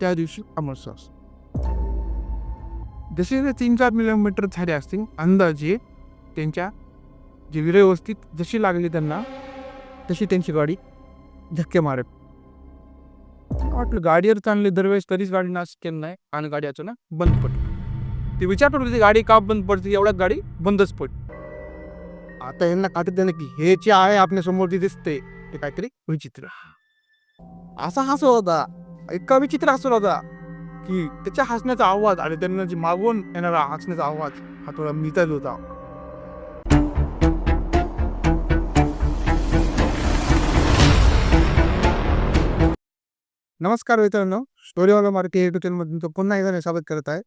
त्या दिवशी अमरसास जसे ते तीन चार किलोमीटर झाले असतील अंदाजे त्यांच्या जे व्यवस्थित जशी लागली त्यांना तशी त्यांची गाडी धक्के मारत. वाटलं गाडीवर चालले दरवेळेस कधीच गाडी नाश केलं नाही आणि गाडी अचानक बंद पडली. ते विचार करत गाडी का बंद पडते? एवढ्याच गाडी बंदच पडली. आता यांना काटत देणं की हे जे आहे आपल्यासमोर जे दिसते ते काहीतरी विचित्र असा हसत होता. इतका विचित्र हसत होता की त्याच्या हसण्याचा आवाज आणि त्यांना जे मागून येणारा हसण्याचा आवाज हा थोडा मितल होता. नमस्कार मित्रांनो स्टोरीवाला मार्के युट्यूब चॅनलमध्ये पुन्हा एकदा स्वागत करत आहे.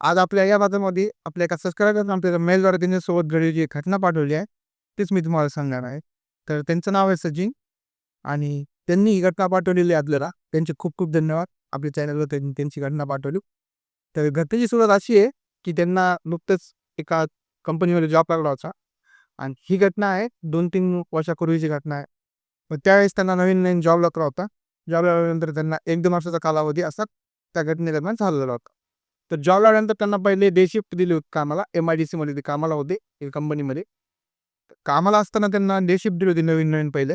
आज आपल्या या बाजामध्ये आपल्या एका सबस्क्रायबर आपल्याला मेलद्वारे त्यांच्यासोबत घडलेली जी घटना पाठवली आहे. तीच मी तुम्हाला सांगणार आहे. तर त्यांचं नाव आहे सचिन आणि त्यांनी ही घटना पाठवलेली आहे आपल्याला त्यांचे खूप खूप धन्यवाद. आपल्या चॅनलवर त्यांनी त्यांची घटना पाठवली. तर घटनेची सुरुवात अशी आहे की त्यांना नुकतंच एका कंपनीमध्ये जॉब लागला होता. आणि ही घटना आहे दोन तीन वर्षापूर्वीची घटना आहे. मग त्यावेळेस त्यांना नवीन नवीन जॉब लागला होता. जॉब लागल्यानंतर त्यांना एक दोन वर्षाचा कालावधी असा त्या घटनेदरम्यान झालेला होता. तर जॉब लागल्यानंतर त्यांना पहिले डे शिफ्ट दिली होती कामाला. एम आय डी सीमध्ये ते कामाला होते एका कंपनीमध्ये कामाला असताना त्यांना डे शिफ्ट दिली होती नवीन नवीन पहिले.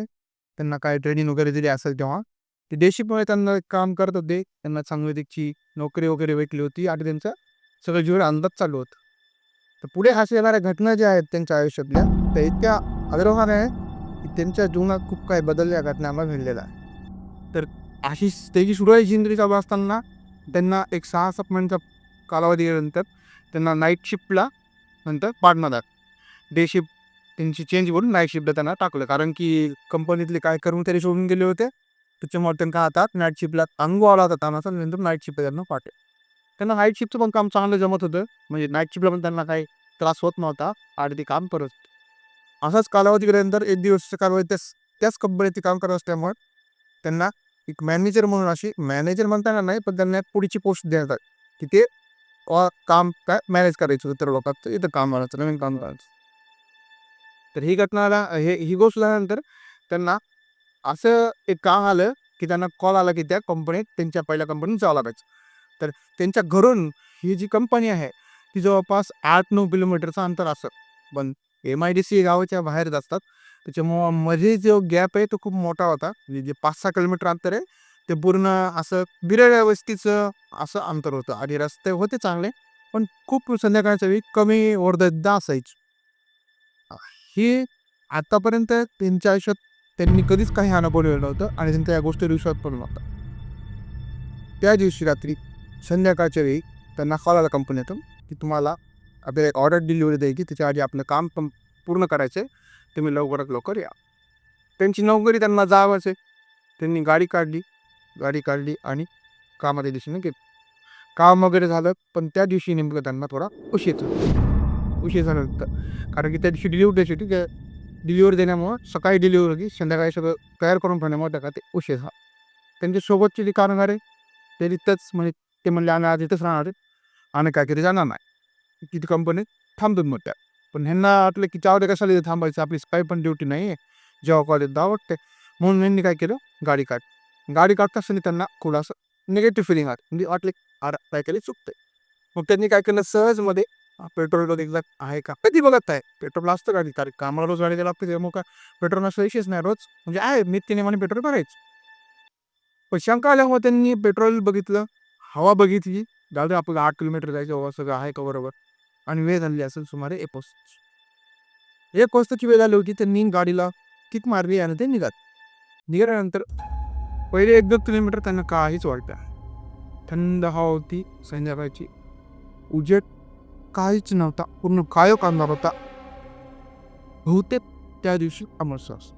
त्यांना काय ट्रेनिंग वगैरे दिली असेल तेव्हा. ते डे त्यांना काम करत होते. त्यांना चांगली त्याची नोकरी वगैरे भेटली होती आणि त्यांचं सगळं जीवन अंदाज चालू होतं. तर पुढे अशा येणाऱ्या घटना ज्या आहेत त्यांच्या आयुष्यातल्या त्या इतक्या आदरवान आहे की त्यांच्या जीवनात खूप काही बदलल्या या घटना आम्हाला आहे तर अशी त्याची सुरुवात जिंदगी चालू असताना. त्यांना एक सहा सात महिन्याचा कालावधी नंतर त्यांना नाईट शिफ्टला नंतर पाडण्यात आलं डे शिफ्ट त्यांची चेंज करून नाईट शिफ्टला त्यांना टाकलं. कारण की कंपनीतले काय कर्मचारी सोडून गेले होते. त्याच्यामुळे त्यांना हातात नाईट शिफ्टला अनुभव आला होता. तानाचा नंतर नाईट शिफ्ट त्यांना पाठवलं. त्यांना नाईट शिफ्टचं पण काम चांगलं जमत होतं. म्हणजे नाईट शिफ्टला पण त्यांना काही त्रास होत नव्हता. आणि ते काम करत होते. असाच कालावधी गेल्यानंतर एक दिवसाच्या कालावधी त्याच त्याच कंपनीत ते काम करत असल्यामुळे त्यांना एक मॅनेजर म्हणून अशी मॅनेजर म्हणताना नाही पण त्यांना पुढची पोस्ट देण्यात आली. की ते काम काय मॅनेज करायचं होतं तर लोकांचं इथं काम करायचं नवीन काम करायचं तर ही घटनाला हे ही गोष्ट झाल्यानंतर त्यांना असं एक काम आलं की त्यांना कॉल आला की त्या कंपनीत त्यांच्या पहिल्या कंपनीत जावं लागायचं. तर त्यांच्या घरून ही जी कंपनी आहे ती जवळपास आठ नऊ किलोमीटरचं अंतर असं. पण एम आय डी सी गावाच्या बाहेरच असतात. त्याच्यामुळं मध्ये जो गॅप आहे तो खूप मोठा होता. म्हणजे जे पाच सहा किलोमीटर अंतर आहे ते पूर्ण असं बिरड्या वस्तीचं असं अंतर होतं. आणि रस्ते होते चांगले पण खूप संध्याकाळच्या वेळी कमी वर्दळदा असायची. ही आतापर्यंत त्यांच्या आयुष्यात त्यांनी कधीच काही अनुभवलेलं नव्हतं आणि त्यांच्या या गोष्टी विश्वास पण नव्हता. त्या दिवशी रात्री संध्याकाळच्या वेळी त्यांना कॉल आला कंपनीतून की तुम्हाला आपल्याला एक ऑर्डर डिलिव्हरी द्यायची त्याच्या आधी आपलं काम पण पूर्ण करायचं आहे तुम्ही लवकरात लवकर या. त्यांची नोकरी त्यांना जावंच आहे त्यांनी गाडी काढली गाडी काढली आणि कामाच्या दिशेने गेली. काम वगैरे झालं पण त्या दिवशी नेमकं त्यांना थोडा उशीर झाला. उशीर झाला होता. कारण की त्या दिवशी डिलिव्हरी द्यायची होती. त्या डिलिव्हरी देण्यामुळं सकाळी डिलिव्हरी होती. संध्याकाळी सगळं तयार करून ठेवण्यामुळे त्या ते उशीर झाला. त्यांच्या सोबतचे जे कामगार आहे ते तिथंच म्हणजे ते म्हणले आम्ही आज इथंच राहणार आहे. आणि काय कधी जाणार नाही. तिथे कंपनी थांबतो मग त्या. पण ह्यांना वाटलं की जाऊ दे कशाला इथे थांबायचं? आपली काही पण ड्युटी नाही आहे जेव्हा कॉलेज आवडते म्हणून यांनी काय केलं? गाडी काढ गाडी काढता असताना त्यांना थोडंसं निगेटिव्ह फिलिंग आलं. म्हणजे वाटले अरे काय केलं? चुकतंय. मग त्यांनी काय केलं? सहजमध्ये पेट्रोल एकदा आहे का? कधी बघत आहे? पेट्रोल असतं गाडी कारण कामाला रोज गाडी लागते त्यामुळे काय? पेट्रोल नसं विषयच नाही रोज. म्हणजे आहे नित्यने मला पेट्रोल भरायचं. पण शंका आल्यामुळे त्यांनी पेट्रोल बघितलं हवा बघितली. दादा आपल्याला आपलं आठ किलोमीटर जायचं हवा सगळं आहे का बरोबर? आणि वेळ झाली असेल सुमारे एक वाजता. एक वाजताची वेळ झाली होती त्यांनी गाडीला किक मारली आणि ते निघात निघाल्यानंतर पहिले एक दोन किलोमीटर त्यांना काहीच वाटतं थंड हवा होती संध्याकाळची. उजेड काहीच नव्हता. पूर्ण कायो अंधार होता. बहुतेक त्या दिवशी अमरसास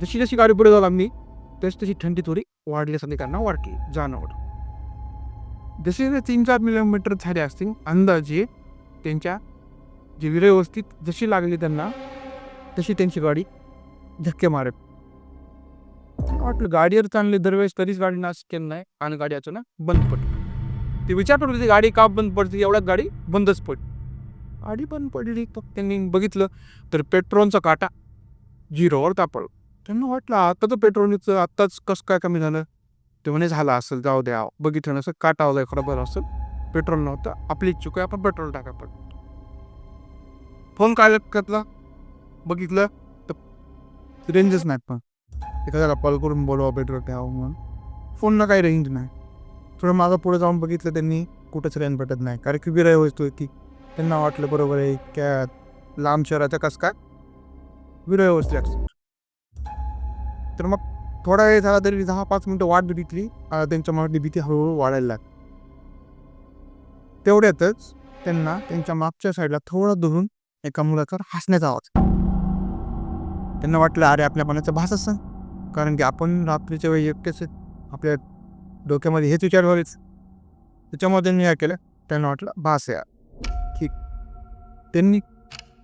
जशी जशी गाडी पुढे जाऊ लागली तशी तशी थंडी थोडी वाढल्यासारखी त्यांना वाटली जाणवलं. जसे ते तीन चार किलोमीटर झाले असतील अंदाजे त्यांच्या जे व्यवस्थित जशी लागली त्यांना तशी त्यांची गाडी धक्के मारत. वाटलं गाडीवर चालले दरवेळेस कधीच गाडी नाश केलं नाही आणि गाडी अचानक बंद पडली. ते विचार करत होते गाडी का बंद पडते? एवढ्यात गाडी बंदच पडली. गाडी बंद पडली तर त्यांनी बघितलं तर पेट्रोलचा काटा झिरोवर तापडला. त्यांना वाटलं आता तर पेट्रोलचं आत्ताच कसं काय कमी झालं? ते म्हणे झालं असेल जाऊ द्या. बघितलं नसं काटावलं खरं बरं असेल पेट्रोल नव्हतं. आपली इच्छुक आहे आपण पेट्रोल टाका पण फोन काय करतला बघितलं तर रेंजच नाही पण. एखाद्याला कॉल करून बोलवा पेट्रोल ठेवा म्हणून. फोनला काही रेंज नाही. थोडं मागं पुढे जाऊन बघितलं त्यांनी कुठंच रेन भेटत नाही. कारण की विरय वस्तू की त्यांना वाटलं बरोबर आहे क्या लांब शहराचा कस काय विरय वस्तू तर मग थोडा वेळ झाला तरी दहा पाच मिनटं वाट बघितली त्यांच्या मनातली भीती हळूहळू वाढायला लागली. तेवढ्यातच त्यांना त्यांच्या मागच्या साईडला थोडं दुरून एका मुलाचा हसण्याचा आवाज त्यांना वाटलं अरे आपल्या मनाचा भास असं कारण की आपण रात्रीच्या वेळी एकटेच आपल्या डोक्यामध्ये हेच विचार व्हावेच. त्याच्यामुळे त्यांनी काय केलं. त्यांना वाटलं भास या ठीक. त्यांनी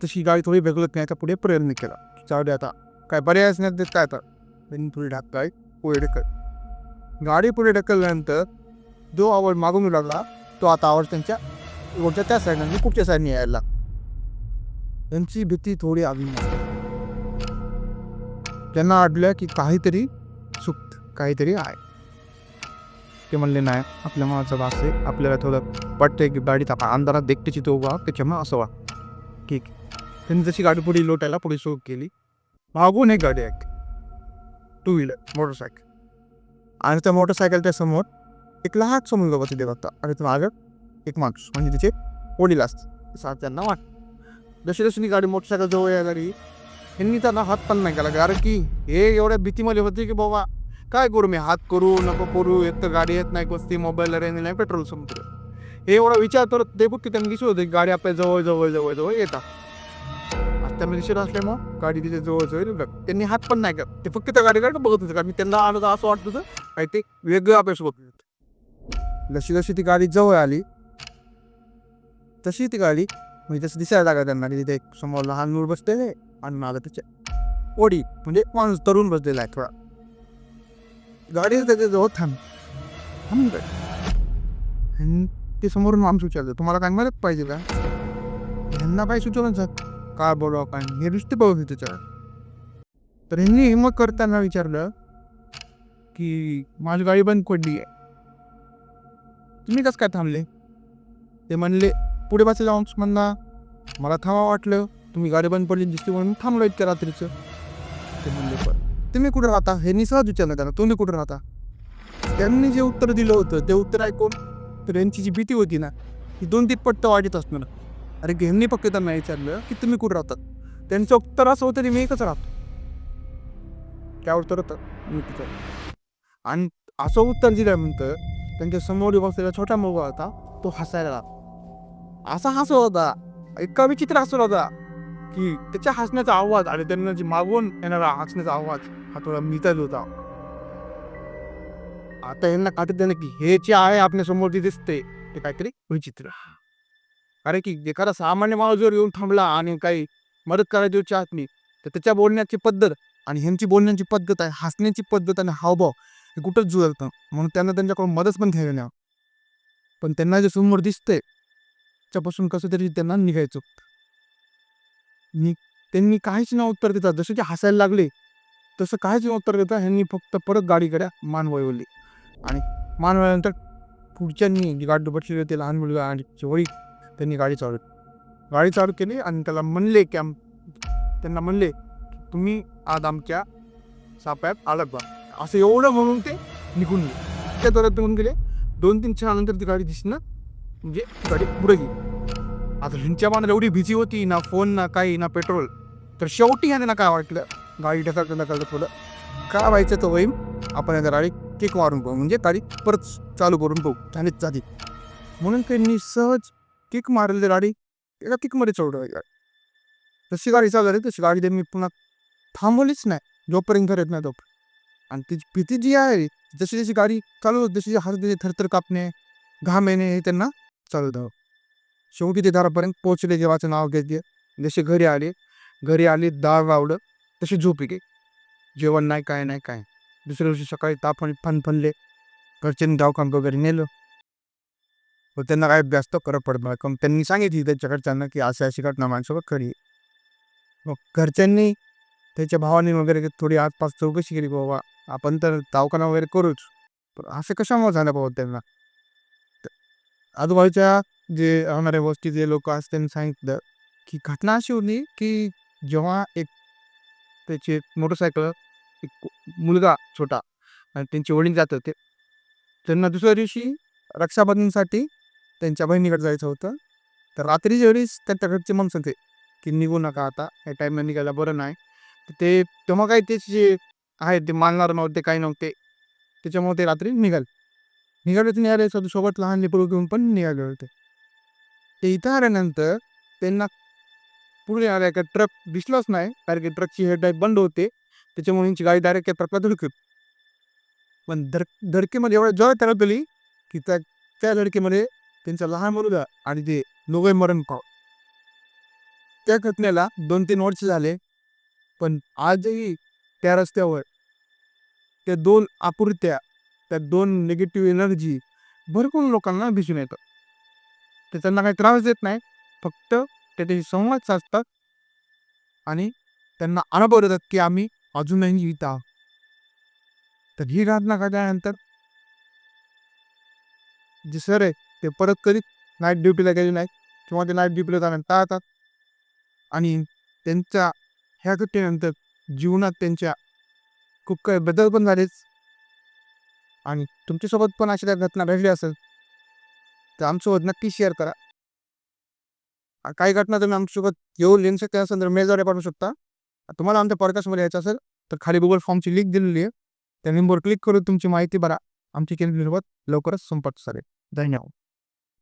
तशी गाडी थोडी वेगळं न्यायचा पुढे प्रयत्न केला. जाऊ दे आता. काय पर्यायच नाही देत काय आता. त्यांनी पुढे ढाकलाय पुढे ढकल गाडी पुढे ढकलल्यानंतर जो आवाज मागून लागला तो आता आवाज त्यांच्या रोडच्या त्या साईडने कुठच्या साईडने यायला लागला. त्यांची भीती थोडी आली. त्यांना वाटलं की काहीतरी सुप्त काहीतरी आहे. ते म्हणले नाही आपल्या मनाचा वास आहे आपल्याला थोडं वाटतंय की गाडीत आपण अंधारात देखतेची तो वा त्याच्यामुळे असं वा. ठीक त्यांनी जशी गाडी पुढे लोटायला पुढे सुरू केली. मागून एक गाडी आहे. टू व्हीलर मोटरसायकल आणि त्या मोटरसायकलच्या समोर एक लहानसा मुलगा तिथे होता. आणि तो मागं एक माणूस म्हणजे तिचे वडील असतात. असं त्यांना वाट. जशी जशी गाडी मोटरसायकल जवळ या गाडी ह्यांनी त्यांना हात पण नाही केला कारण की हे एवढ्या भीतीमध्ये होते की बाबा काय करू मी? हात करू नको करू एक तर गाडी येत नाही कोणती मोबाईल रेंज नाही पेट्रोल संपलं हे एवढा विचार करत ते बघ की त्यांनी दिसत होते गाडी आपल्या जवळ जवळ जवळ जवळ येतात. आता त्यांना दिसत असल्यामुळं गाडी तिथे जवळ जवळ बघ त्यांनी हात पण नाही करत. ते फक्त त्या गाडीकडे बघत होते कारण त्यांना आलं असं वाटत होतं काय ते वेगळं आपल्या होत जशी जशी ती गाडी जवळ आली तशी ती गाडी म्हणजे तसं दिसायला लागला त्यांना की तिथे एक समोर लहान मूल बसलेले आणि मागं त्याच्या ओढी म्हणजे माणूस तरुण बसलेला आहे थोडा. गाडी त्याच्याजवळ थांब. थांब गाडी. आणि ते समोरून माणूस विचारलं तुम्हाला काय मदत पाहिजे का? ह्यांना काय सुचवलं सर काय बोलू काय हे नुसते बघत होते त्याच्यावर तर ह्यांनी हिंमत करताना विचारलं की माझी गाडी बंद पडली आहे. तुम्ही कसं काय थांबले? ते म्हणले पुढे बसले जाऊन म्हणला मला थांबा वाटलं. तुम्ही गाडी बंद पडली दिसते म्हणून थांबलो इतक्या रात्रीचं. ते म्हणले पण तुम्ही कुठं राहता? हे निसहज सहज विचारलं त्यांना. तुम्ही कुठं राहता? त्यांनी जे उत्तर दिलं होतं ते उत्तर ऐकून तर यांची जी भीती होती ना ती दोन तीन पट्ट वाढत असणार. अरे घेमनी पक्के त्यांना विचारलं की तुम्ही कुठं राहतात? त्यांचं उत्तर असं होतं की मी एकच राहतो. त्या उत्तर होतं मी तिथं आणि असं उत्तर दिल्यानंतर त्यांच्यासमोर बसलेला छोटा मुलगा होता तो हसायला लागला. असा हसत होता. इतका विचित्र हसत होता. की त्याच्या हसण्याचा आवाज आणि त्यांना जे मागून येणारा हसण्याचा आवाज हा थोडा मिळताच होता. आता यांना काटत देणं की हे जे आहे आपल्यासमोर जे दिसते ते काहीतरी विचित्र कारण की एखादा सामान्य माणूस जर येऊन थांबला आणि काही मदत करायची चाहत नाही तर त्याच्या बोलण्याची पद्धत आणि ह्यांची बोलण्याची पद्धत आहे हसण्याची पद्धत आणि हावभाव हे कुठंच जुळतं. म्हणून त्यांना त्यांच्याकडून मदत पण घ्यावी नाही पण त्यांना जे समोर दिसते त्याच्यापासून कसं तरी त्यांना निघायचं. नि त्यांनी काहीच न उत्तर देता. जसं की हसायला लागले तसं काहीच न उत्तर देता. ह्यांनी फक्त परत गाडीकडे मान वळवली. आणि मान वळल्यानंतर पुढच्यांनी जी गाडी बसलेली होती लहान मुलगा आणि वळी त्यांनी गाडी चालू गाडी चालू केली आणि त्याला म्हणले की आम त्यांना म्हणले तुम्ही आज आमच्या साप्यात आलात बा. असं एवढं म्हणून ते निघून गेले. त्या दरात निघून गेले. दोन तीन क्षणानंतर ती गाडी दिसणं म्हणजे गाडी पुढे गेली. आता ह्यांच्या मनात एवढी भीती होती ना फोन ना काही ना पेट्रोल तर शेवटी ह्याने ना काय वाटलं? गाडी ढकलतं ढकलतं थोडं काय व्हायचं तो होईम आपण या गाडी किक मारून पाहू. म्हणजे गाडी परत चालू करून पाहू. झालीच झाली म्हणून त्यांनी सहज किक मारलेली गाडी एका किकमध्ये चढवली गाडी. जशी गाडी चालू झाली तशी गाडी त्यांनी पुन्हा थांबवलीच नाही. जोपर्यंत येत नाही तोपर्यंत. आणि तिची भीती जी आहे जशी जशी गाडी चालू जशी जशी हात थरथर कापणे घाम येणे हे त्यांना चालू द्यावं शेवटी ते दारापर्यंत पोहोचले देवाचं नाव घेतले जसे घरी आले घरी आले दार लावलं तशी झोपी गे जेवण नाही काय नाही काय दुसऱ्या दिवशी सकाळी ताप आणि फनफनले घरच्यांनी दवाखान्यात वगैरे नेलं. व त्यांना काय जास्त करत पडत नाही कारण त्यांनी सांगितली त्यांच्याकडच्यांना की असं अशी घटना माझ्यासोबत खरी आहे. मग घरच्यांनी त्याच्या भावाने वगैरे थोडी आसपास चौकशी केली बाबा आपण तर दवाखाना वगैरे करूच. पण असं कशामुळे झालं बाबा त्यांना? आजूबाजूच्या जे राहणाऱ्या गोष्टी जे लोक असतात त्यांनी सांगितलं की घटना अशी होती की जेव्हा एक त्याचे मोटरसायकल एक मुलगा छोटा आणि त्यांचे वडील जात होते. त्यांना दुसऱ्या दिवशी रक्षाबंधनसाठी त्यांच्या बहिणीकडे जायचं होतं. तर रात्रीच्या वेळेस त्यांच्या घरचे म्हणत होते की निघू नका आता या टाईमला निघायला बरं नाही. तर ते तेव्हा काही त्याचे जे आहे ते मानणार नव्हते काही नव्हते. त्याच्यामुळे ते रात्री निघाले. निघाले ते निघाले सोबत लहान लेकरू घेऊन पण निघाले होते. ते इथं आल्यानंतर त्यांना पुढे आल्या का ट्रक दिसलाच नाही कारण की ट्रकची हेडलाईट बंद होते. त्याच्यामुळे त्यांची गाडी डायरेक्ट त्या ट्रकला धडकत. पण धड धडकेमध्ये एवढ्या जोरात त्याला दिली की त्या त्या धडकेमध्ये त्यांचा लहान मुलगा आणि ते दोघे मरण पाव त्या घटनेला दोन तीन वर्ष झाले. पण आजही त्या रस्त्यावर त्या दोन आपुरत्या त्या दोन निगेटिव्ह एनर्जी भरपूर लोकांना दिसून येतं ते त्यांना काही त्रास देत नाही. फक्त ते त्याशी संवाद साधतात. आणि त्यांना अनुभव देतात की आम्ही अजूनही जीवित आहोत. तर ही घटना काढल्यानंतर जे सर आहे ते परत कधीच नाईट ड्युटीला गेले नाहीत. किंवा ते नाईट ड्युटीला जाणं टाळतात. आणि त्यांच्या ह्या घटनेनंतर जीवनात त्यांच्या खूप काही बदल पण झालेच आणि तुमच्यासोबत पण अशा त्या घटना घडली असेल तर आमच्यासोबत नक्की शेअर करा. काही घटना तुम्ही आमच्यासोबत येऊन लिहू शकता. असेल तर मेलद्वारे पाठवू शकता. तुम्हाला आमच्या पॉडकास्टमध्ये यायचं असेल तर खाली गुगल फॉर्मची लिंक दिलेली आहे. त्या लिंकवर क्लिक करून तुमची माहिती भरा. आमची केंद्रसोबत लवकरच संपर्क साधेल धन्यवाद.